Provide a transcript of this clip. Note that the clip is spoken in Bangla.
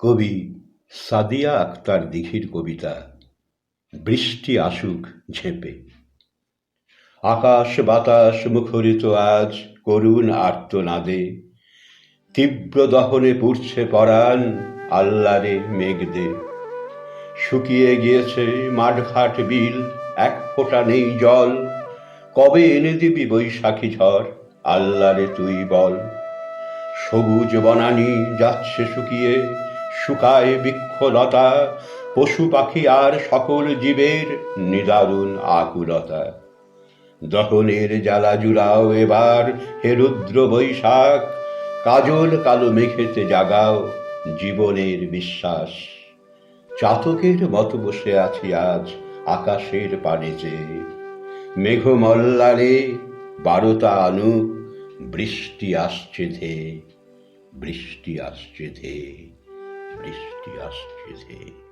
কবি সাদিয়া আক্তার দিঘির কবিতা, বৃষ্টি আসুক ঝেপে। আকাশ বাতাস মুখরিত আজ, করুণ আর্তনাদে। তীব্র দহনে পুড়ছে পরাণ আল্লারে মেঘদে শুকিয়ে গিয়েছে মাঠঘাট বিল, এক ফোঁটা নেই জল। কবে এনে দিবি বৈশাখী ঝড় আল্লারে তুই বল। সবুজ বনানি যাচ্ছে শুকিয়ে শুকায় বৃক্ষলতা, পশু পাখি আর সকল জীবের নিদারুণ আকুলতা। দহনের জ্বালা জুড়াও এবার হে রুদ্র বৈশাখ, কাজল কালো মেঘেতে জাগাও জীবনের বিশ্বাস। চাতকের মতো বসে আছি আজ আকাশের পানে চেয়ে মেঘমল্লারে বারোটা আনু বৃষ্টি আসছে ধে, বৃষ্টি আসছে ধে। বৃষ্টি আসছে ধে